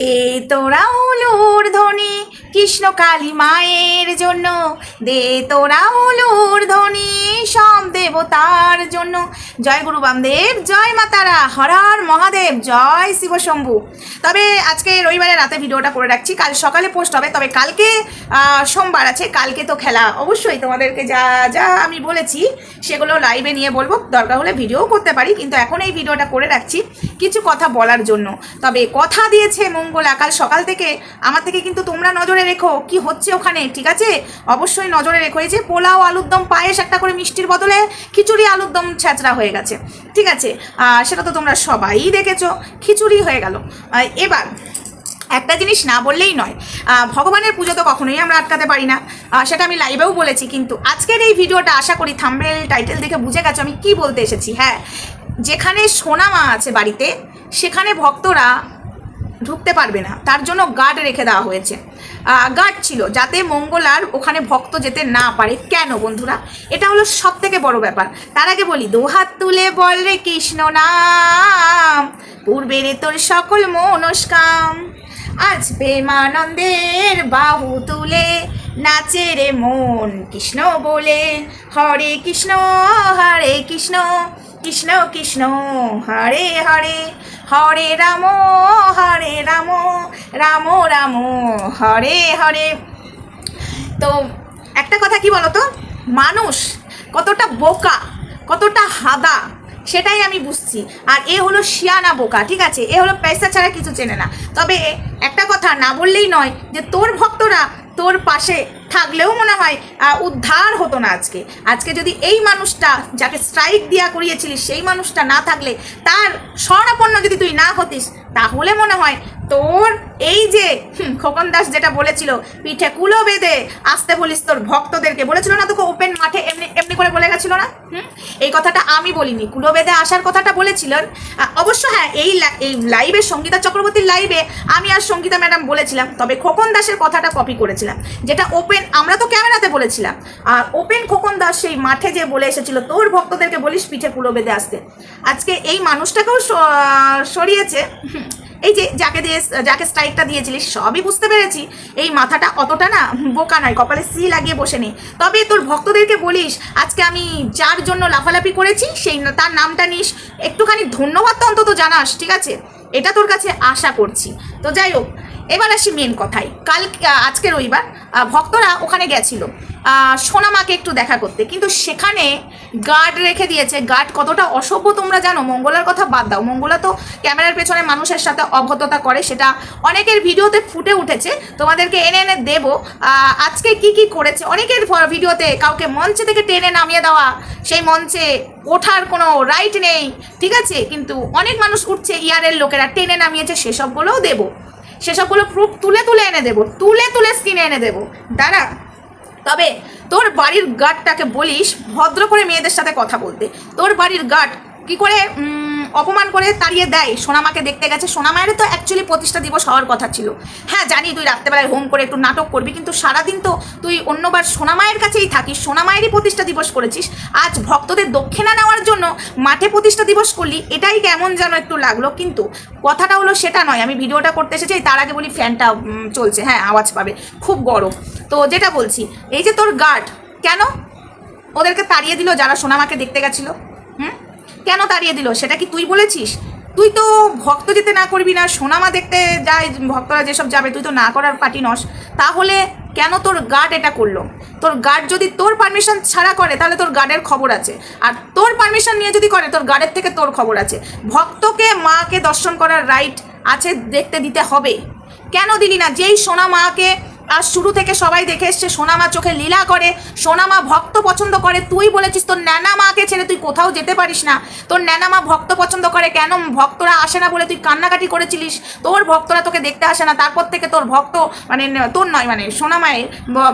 এ তোরা উলুর ধ্বনি কৃষ্ণ কালী মায়ের জন্য, দে তোরা উলুর ধ্বনি সব দেবতার জন্য। জয় গুরু বামদেব, জয় মাতারা হরার মহাদেব, জয় শিব শম্ভু। তবে আজকে রবিবারে রাতে ভিডিওটা করে রাখছি, কাল সকালে পোস্ট হবে, তবে কালকে সোমবার আছে, কালকে তো খেলা। অবশ্যই তোমাদেরকে যা যা আমি বলেছি, সেগুলো লাইভে নিয়ে বলব, দরকার হলে ভিডিও করতে পারি, কিন্তু এখন এই ভিডিওটা করে রাখছি কিছু কথা বলার জন্য। তবে কথা দিয়েছে মঙ্গলা, কাল সকাল থেকে, আমার থেকে কিন্তু তোমরা নজরে রেখো, কি হচ্ছে ওখানে? ঠিক আছে? অবশ্যই নজরে রেখো। এই যে পোলাও, আলুর দম, পায়েস একটা করে মিষ্টির বদলে খিচুড়ি, আলুর দম ছ্যাঁচড়া হয়ে গেছে। ঠিক আছে? সেটা তো তোমরা সবাই দেখেছ। খিচুড়ি হয়ে গেল। এবার একটা জিনিস না বললেই নয়। ভগবানের পুজো তো কখনোই আমরা আটকাতে পারি না। সেটা আমি লাইভেও বলেছি, কিন্তু আজকের এই ভিডিওটা আশা করি থাম্বেল টাইটেল দেখে বুঝে গেছো আমি কি বলতে এসেছি। হ্যাঁ যেখানে সোনা মা আছে বাড়িতে, সেখানে ভক্তরা ঢুকতে পারবে না। তার জন্য গার্ড রেখে দেওয়া হয়েছে। গার্ড ছিল, যাতে মঙ্গলার ওখানে ভক্ত যেতে না পারে। কেন বন্ধুরা? এটা হলো সব থেকে বড় ব্যাপার। তার আগে বলি দোহাত তুলে বল রে কৃষ্ণ নাম, পূর্বের তোর সকল মনস্কাম। আজ প্রেমানন্দের বাহু তুলে নাচে রে মন কৃষ্ণ বলে। হরে কৃষ্ণ হরে কৃষ্ণ কৃষ্ণ কৃষ্ণ, হরে হরে। হরে রাম হরে রাম রাম রাম, হরে হরে। তো একটা কথা কি বলতো? মানুষ কতটা বোকা, কতটা হাদা, সেটাই আমি বুঝছি। আর এ হলো শিয়ানা বোকা, ঠিক আছে? এ হলো পয়সা ছাড়া কিছু চেনে না। তবে একটা কথা না বললেই নয় যে তোর ভক্তরা তোর পাশে থাকলেও মনে হয় উদ্ধার হতো না আজকে। আজকে যদি এই মানুষটা যাকে স্ট্রাইক দিয়া করিয়েছিলি, সেই মানুষটা না থাকলে, তার স্বর্ণাপন্ন যদি তুই না হতিস, তাহলে মনে হয় তোর খোকন দাস যেটা বলেছিল, পিঠে কুলো বেঁধে আসতে বলিস তোর ভক্তদেরকে। বলেছিল না তোকে ওপেন মাঠে এমনি এমনি করে বলে গেছিল না? হুম? এই কথাটা আমি বলিনি, কুলো বেঁধে আসার কথাটা বলেছিলেন অবশ্য হ্যাঁ এই এই লাইভে সঙ্গীতা চক্রবর্তীর লাইভে আমি আর সঙ্গীতা ম্যাডাম বলেছিলাম, তবে খোকন দাসের কথাটা কপি করেছিলাম। যেটা ওপেন আমরা তো ক্যামেরাতে বলেছিলাম। আর ওপেন খোকন দাস সেই মাঠে যে বলে এসেছিল, তোর ভক্তদেরকে বলিস পিঠে কুলো বেঁধে আসতে। আজকে এই মানুষটাকেও সরিয়েছে। এই যে যাকে দিয়ে, যাকে স্ট্রাইকটা দিয়েছিলিস সবই বুঝতে পেরেছি। এই মাথাটা অতটা না বোকা নয়, কপালে সি লাগিয়ে বসে নেই তবে তোর ভক্তদেরকে বলিস, আজকে আমি যার জন্য লাফালাফি করেছি, সেই তার নামটা নিস। একটুখানি ধন্যবাদ তো অন্তত জানাস, ঠিক আছে? এটা তোর কাছে আশা করছি। তো যাই হোক এবার আসি মেন কথায়। কাল আজকে রবিবার ভক্তরা ওখানে গেছিল। সোনামাকে একটু দেখা করতে। কিন্তু সেখানে গার্ড রেখে দিয়েছে। গার্ড কতটা অসভ্য তোমরা জানো? মঙ্গলার কথা বাদ দাও। মঙ্গলা তো ক্যামেরার পেছনে মানুষের সাথে অভদ্রতা করে, সেটা অনেকের ভিডিওতে ফুটে উঠেছে। তোমাদেরকে এনে এনে দেবো। আজকে কি কি করেছে? অনেকের ভিডিওতে কাউকে মঞ্চে থেকে টেনে নামিয়ে দেওয়া, সেই মঞ্চে ওঠার কোনো রাইট নেই। ঠিক আছে? কিন্তু অনেক মানুষ উঠছে ইয়ারের লোকেরা টেনে নামিয়েছে, সেসবগুলোও দেবো। সেসবগুলো প্রুফ তুলে তুলে এনে দেবো, তুলে তুলে স্ক্রিনে এনে দেবো। দাঁড়া। তবে তোর বাড়ির গার্ডটাকে বলিস, ভদ্র করে মেয়েদের সাথে কথা বলতে। তোর বাড়ির গার্ড কি করে অপমান করে তাড়িয়ে দেয়। সোনামাকে দেখতে গেছে। সোনামায়ের তো অ্যাকচুয়ালি প্রতিষ্ঠা দিবস হওয়ার কথা ছিল। হ্যাঁ জানি তুই রাত্রেবেলায় হোম করে একটু নাটক করবি, কিন্তু সারাদিন তো তুই অন্যবার সোনামায়ের কাছেই থাকিস। সোনামায়েরই প্রতিষ্ঠা দিবস করেছিস। আজ ভক্তদের দক্ষিণা নেওয়ার জন্য মাঠে প্রতিষ্ঠা দিবস করলি, এটাই কেমন যেন একটু লাগল। কিন্তু কথাটা হলো সেটা নয়, আমি ভিডিওটা করতে এসেছি, তার আগে বলি ফ্যানটা চলছে। হ্যাঁ আওয়াজ পাবে। খুব গরম। তো যেটা বলছি, এই যে তোর গার্ড কেন? ওদেরকে তাড়িয়ে দিল যারা সোনামাকে দেখতে গেছিল? কেন তাড়িয়ে দিল? সেটা কি তুই বলেছিস? তুই তো ভক্ত যেতে না করবি না, সোনামা দেখতে যায়, ভক্তরা যেসব যাবে, তুই তো না করার পার্টি নস। তাহলে কেন তোর গার্ড এটা করল? তোর গার্ড যদি তোর পারমিশন ছাড়া করে, তাহলে তোর গার্ডের খবর আছে। আর তোর পারমিশন নিয়ে যদি করে, তোর গার্ডের থেকে তোর খবর আছে। ভক্তকে মাকে দর্শন করার রাইট আছে, দেখতে দিতে হবে। কেন দিলি না? যেই সোনা মাকে আর শুরু থেকে সবাই দেখে এসছে, সোনামা চোখে লীলা করে। সোনামা ভক্ত পছন্দ করে। তুই বলেছিস তোর ন্যানা মাকে ছেড়ে তুই কোথাও যেতে পারিস না। তোর ন্যানা মা ভক্ত পছন্দ করে কেন? ভক্তরা আসে না বলে তুই কান্নাকাটি করেছিলিস। তোর ভক্তরা তোকে দেখতে আসে না। তারপর থেকে তোর ভক্ত মানে তোর নয় মানে সোনামায়ের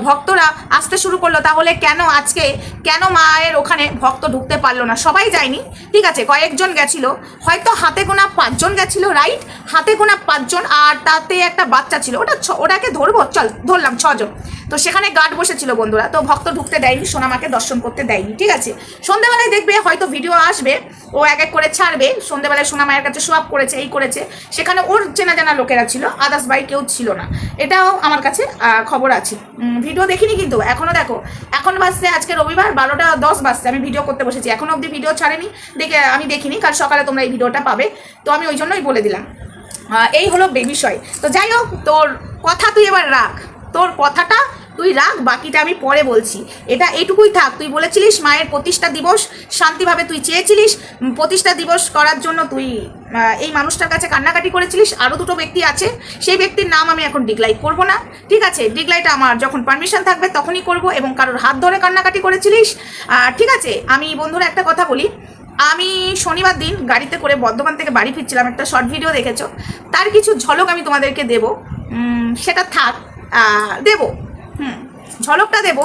ভক্তরা আসতে শুরু করল। তাহলে কেন আজকে, কেন মায়ের ওখানে ভক্ত ঢুকতে পারল না? সবাই যায়নি? ঠিক আছে, কয়েকজন গেছিল। হয়তো হাতে গোনা পাঁচজন গেছিল রাইট হাতে গোনা পাঁচজন আর তাতে একটা বাচ্চা ছিল। ওটা ওটাকে ধরবো, চল। ধরলাম ছজন। তো সেখানে গার্ড বসেছিল বন্ধুরা। তো ভক্ত ঢুকতে দেয়নি, সোনামাকে দর্শন করতে দেয়নি, ঠিক আছে? সন্ধেবেলায় দেখবে, হয়তো ভিডিও আসবে, ও এক এক করে ছাড়বে। সন্ধেবেলায় সোনামায়ের কাছে সোয়াপ করেছে, এই করেছে। সেখানে ওর চেনা জানা লোকেরা ছিল আদার্স বাই কেউ ছিল না। এটাও আমার কাছে খবর আছে। ভিডিও দেখিনি কিন্তু এখনও দেখো। এখন বাজছে আজকে রবিবার, বারোটা দশ বাজছে। আমি ভিডিও করতে বসেছি। এখনও অবধি ভিডিও ছাড়েনি, দেখে, আমি দেখিনি, কাল সকালে তোমরা এই ভিডিওটা পাবে। তো আমি ওই জন্যই বলে দিলাম। এই হলো বিষয়। তো যাই হোক, তোর কথা তুই এবার রাখ। তোর কথাটা তুই রাখ, বাকিটা আমি পরে বলছি। এটা এইটুকুই থাক, তুই বলেছিলিস মায়ের প্রতিষ্ঠা দিবস, শান্তিভাবে তুই চেয়েছিলিস প্রতিষ্ঠা দিবস করার জন্য তুই এই মানুষটার কাছে কান্নাকাটি করেছিলিস আরও দুটো ব্যক্তি আছে, সেই ব্যক্তির নাম আমি এখন ডিগলাইট করব না, ঠিক আছে? ডিগলাইট আমার যখন পারমিশন থাকবে তখনই করব এবং কারোর হাত ধরে কান্নাকাটি করেছিলিস। ঠিক আছে? আমি বন্ধুরা একটা কথা বলি। আমি শনিবার দিন গাড়িতে করে বর্ধমান থেকে বাড়ি ফিরছিলাম, একটা শর্ট ভিডিও দেখেছ। তার কিছু ঝলক আমি তোমাদেরকে দেব। সেটা থাক। দেব। হুম, ঝলকটা দেব।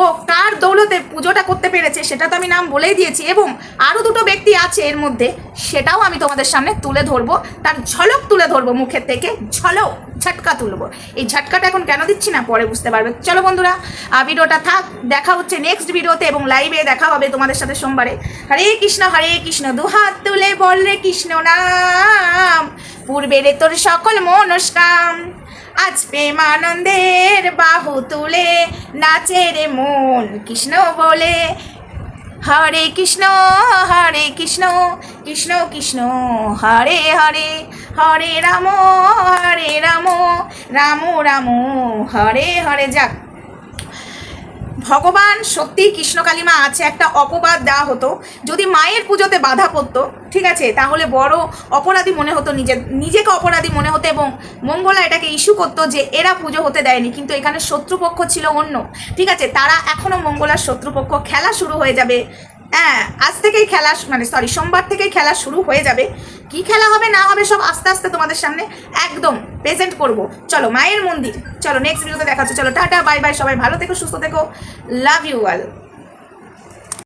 ও কার দৌলতে পুজোটা করতে পেরেছে, সেটা তো আমি নাম বলেই দিয়েছি। এবং আরও দুটো ব্যক্তি আছে এর মধ্যে, সেটাও আমি তোমাদের সামনে তুলে ধরবো। তার ঝলক তুলে ধরবো মুখের থেকে। ঝলক, ঝটকা তুলবো। এই ঝটকাটা এখন কেন দিচ্ছি না পরে বুঝতে পারবে। চলো বন্ধুরা ভিডিওটা থাক। দেখা হচ্ছে নেক্সট ভিডিওতে এবং লাইভে দেখা হবে তোমাদের সাথে সোমবারে। হরে কৃষ্ণ হরে কৃষ্ণ, দু হাত তুলে বল রে কৃষ্ণ নাম। পূর্বের তোর সকল মনস্কাম। আজ প্রেমানন্দের বাহু তুলে নাচে রে মন কৃষ্ণ বলে। হরে কৃষ্ণ হরে কৃষ্ণ কৃষ্ণ কৃষ্ণ, হরে হরে হরে রাম হরে রাম রাম রাম, হরে হরে যাক। ভগবান সত্যি কৃষ্ণকালী মা আছে, একটা অপবাদ দেওয়া হতো। যদি মায়ের পুজোতে বাধা পড়তো, ঠিক আছে, তাহলে বড় অপরাধী মনে হতো নিজে, নিজেকে অপরাধী মনে হতো এবং মঙ্গলা এটাকে ইস্যু করতো যে এরা পুজো হতে দেয়নি, কিন্তু এখানে শত্রুপক্ষ ছিল অন্য। ঠিক আছে, তারা এখনও মঙ্গলার শত্রুপক্ষ। খেলা শুরু হয়ে যাবে হ্যাঁ আজ থেকেই খেলা মানে সরি সোমবার থেকেই খেলা শুরু হয়ে যাবে। কি খেলা হবে, না হবে, সব আস্তে আস্তে তোমাদের সামনে একদম প্রেজেন্ট করব। চলো, মায়ের মন্দির। চলো নেক্সট ভিডিওতে দেখা হচ্ছে। চলো, টাটা বাই বাই সবাই ভালো থেকো, সুস্থ থেকো। Love you all